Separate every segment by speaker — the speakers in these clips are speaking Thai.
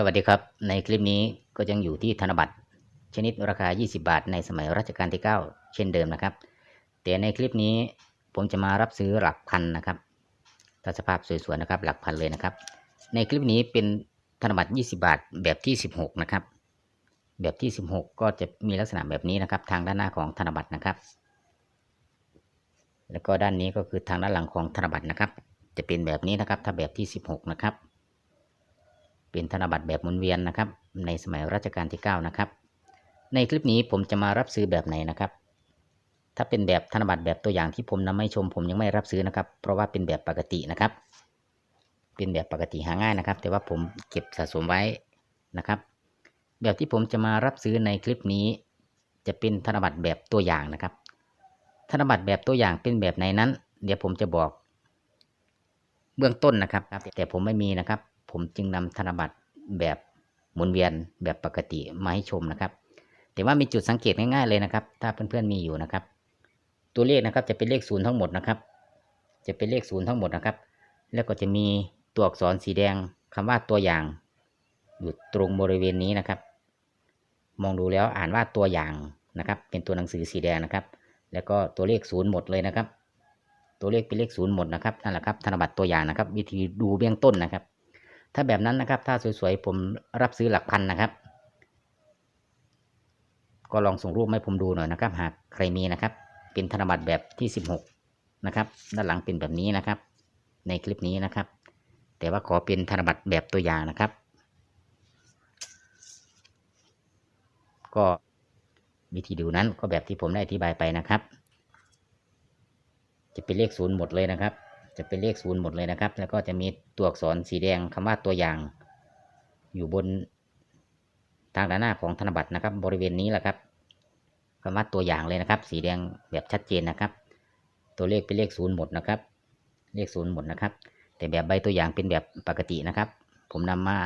Speaker 1: สวัสดีครับ ในคลิปนี้ก็ยังอยู่ที่ธนบัตร ชนิดราคา 20 บาท ในสมัยรัชกาลที่ 9 เช่นเดิมนะครับ แต่ในคลิปนี้ผมจะมารับซื้อหลักพันนะครับถ้าสภาพสวยๆนะครับหลักพันเลยนะครับ ในคลิปนี้เป็นธนบัตร 20 บาทแบบที่ 16 นะครับ แบบที่ 16 ก็จะมีลักษณะแบบนี้นะครับ ทางด้านหน้าของธนบัตรนะครับ แล้วก็ด้านนี้ก็คือทางด้านหลังของธนบัตรนะครับ จะเป็นแบบนี้นะครับ ถ้าแบบที่ 16 นะครับ เป็นธนบัตรแบบหมุนเวียนนะครับ ในสมัยรัชกาลที่ 9 นะครับ ในคลิปนี้ผมจะมารับซื้อแบบไหนนะครับ ถ้าเป็นแบบธนบัตรแบบตัวอย่างที่ผมนำมาให้ชม ผมยังไม่รับซื้อนะครับ เพราะว่าเป็นแบบปกตินะครับ เป็นแบบปกติหาง่ายนะครับ แต่ว่าผมเก็บสะสมไว้นะครับ แบบที่ผมจะมารับซื้อในคลิปนี้ จะเป็นธนบัตรแบบตัวอย่างนะครับ ธนบัตรแบบตัวอย่างเป็นแบบไหนนั้น เดี๋ยวผมจะบอกเบื้องต้นนะครับ แต่ผมไม่มีนะครับ ผมจึงนำธนบัตรแบบหมุนเวียนแบบปกติมาให้ชมนะครับ แต่ว่ามีจุดสังเกตง่ายๆเลยนะครับ ถ้าเพื่อนๆมีอยู่นะครับ ตัวเลขนะครับจะเป็นเลขศูนย์ทั้งหมดนะครับ จะเป็นเลขศูนย์ทั้งหมดนะครับ แล้วก็จะมีตัวอักษรสีแดงคำว่าตัวอย่าง อยู่ตรงบริเวณนี้นะครับ มองดูแล้วอ่านว่าตัวอย่างนะครับ เป็นตัวหนังสือสีแดงนะครับ แล้วก็ตัวเลขศูนย์หมดเลยนะครับ ตัวเลขเป็นเลขศูนย์หมดนะครับนั่นแหละครับธนบัตรตัวอย่างนะครับ วิธีดูเบื้องต้นนะครับ ถ้าแบบนั้นนะครับ ถ้าสวยๆผมรับซื้อหลักพันนะครับ ก็ลองส่งรูปให้ผมดูหน่อยนะครับ หากใครมีนะครับ เป็นธนบัตรแบบที่16นะครับ ด้านหลังเป็นแบบนี้นะครับ ในคลิปนี้นะครับ แต่ว่าขอเป็นธนบัตรแบบตัวอย่างนะครับ ก็วิธีดูนั้นก็แบบที่ผมได้อธิบายไปนะครับ จะเป็นเลขศูนย์หมดเลยนะครับ จะเป็นเลขศูนย์หมดเลยนะครับ แล้วก็จะมีตัวอักษรสีแดงคำว่าตัวอย่าง อยู่บนทางด้านหน้าของธนบัตรนะครับ บริเวณนี้แหละครับคำว่าตัวอย่างเลยนะครับ สีแดงแบบชัดเจนนะครับ ตัวเลขเป็นเลขศูนย์หมดนะครับ เลขศูนย์หมดนะครับ แต่แบบใบตัวอย่างเป็นแบบปกตินะครับ ผมนำมา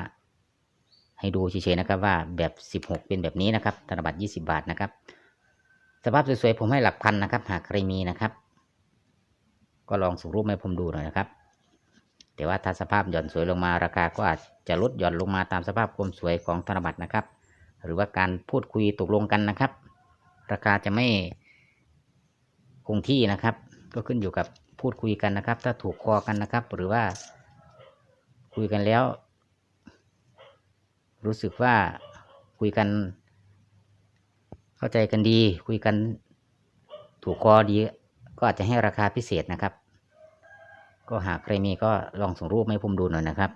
Speaker 1: ให้ดูเฉยๆนะครับว่าแบบ 16 เป็นแบบนี้นะครับ ธนบัตร 20 บาทนะครับ สภาพสวยๆผมให้หลักพันนะครับ หากใครมีนะครับ ก็ลองส่งรูปให้ผมดูหน่อยนะครับ แต่ว่าถ้าสภาพหย่อนสวยลงมาราคาก็อาจจะลดหย่อนลงมาตามสภาพความสวยของธนบัตรนะครับ หรือว่าการพูดคุยตกลงกันนะครับ ราคาจะไม่คงที่นะครับ ก็ขึ้นอยู่กับพูดคุยกันนะครับ ถ้าถูกคอกันนะครับ หรือว่าคุยกันแล้ว รู้สึกว่าคุยกัน เข้าใจกันดี คุยกันถูกคอดี ก็อาจจะให้ราคาพิเศษนะครับ ก็หากใครมีก็ลองส่งรูปให้ผมดูหน่อยนะครับ